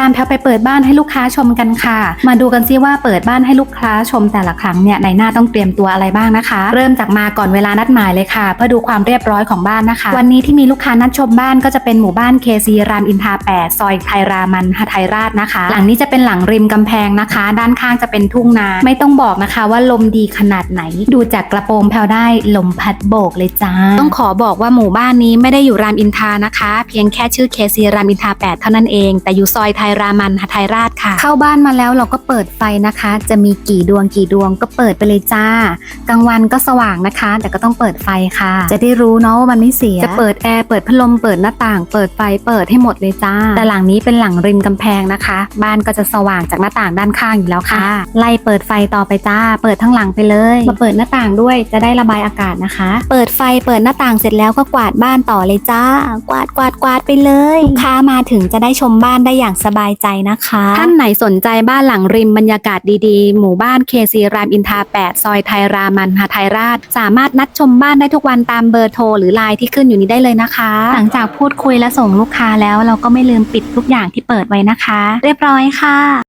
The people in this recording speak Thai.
ตามแพลไปเปิดบ้านให้ลูกค้าชมกันค่ะ มาดูกันซิว่าเปิดบ้านให้ลูกค้าชมแต่ละครั้งเนี่ยในหน้าต้องเตรียมตัวอะไรบ้างนะคะ เริ่มจากมาก่อนเวลานัดหมายเลยค่ะ เพื่อดูความเรียบร้อยของบ้านนะคะ วันนี้ที่มีลูกค้านัดชมบ้านก็จะเป็นหมู่บ้านเคซีรามอินทรา8ซอยไทยรามันหทัยราชนะคะ หลังนี้จะเป็นหลังริมกำแพงนะคะ ด้านข้างจะเป็นทุ่งนาไม่ต้องบอกนะคะว่าลมดีขนาดไหน ดูจากกระโปรงแพลวได้ลมพัดโบกเลยจ้าต้องขอบอกว่าหมู่บ้านนี้ไม่ได้อยู่รามอินทานะคะ เพียงแค่ชื่อเคซีรามอินทรา8เท่านั้นเอง แต่อยู่ซอยไทยรามันหทัยราชค่ะ เข้าบ้านมาแล้วเราก็เปิดไฟนะคะ จะมีกี่ดวงกี่ดวงก็เปิดไปเลยจ้ากลางวันก็สว่างนะคะ แต่ก็ต้องเปิดไฟค่ะ จะได้รู้เนาะว่ามันไม่เสีย จะเปิดแอร์เปิดพัดลมเปิดหน้าต่าง เปิดไฟเปิดให้หมดเลยจ้า แต่หลังนี้เป็นหลังริมกำแพงนะคะ บ้านก็จะสว่างจากหน้าต่างด้านข้างอยู่แล้วค่ะ ไล่เปิดไฟต่อไปจ้า เปิดทั้งหลังไปเลยมาเปิดหน้าต่างด้วยจะได้ระบายอากาศนะคะ เปิดไฟเปิดหน้าต่างเสร็จแล้วก็กวาดบ้านต่อเลยจ้า กวาดกวาดกวาดไปเลยลูกค้ามาถึงจะได้ชมบ้านได้อย่างสบายใจนะคะ ท่านไหนสนใจบ้านหลังริมบรรยากาศดีๆ หมู่บ้านเคซีรามอินทรา8 ซอยไทยรามันหาไทยราช สามารถนัดชมบ้านได้ทุกวันตามเบอร์โทรหรือไลน์ที่ขึ้นอยู่นี้ได้เลยนะคะ หลังจากพูดคุยและส่งลูกค้าแล้วเราก็ไม่ลืมปิดทุกอย่างที่เปิดไว้นะคะ เรียบร้อยค่ะ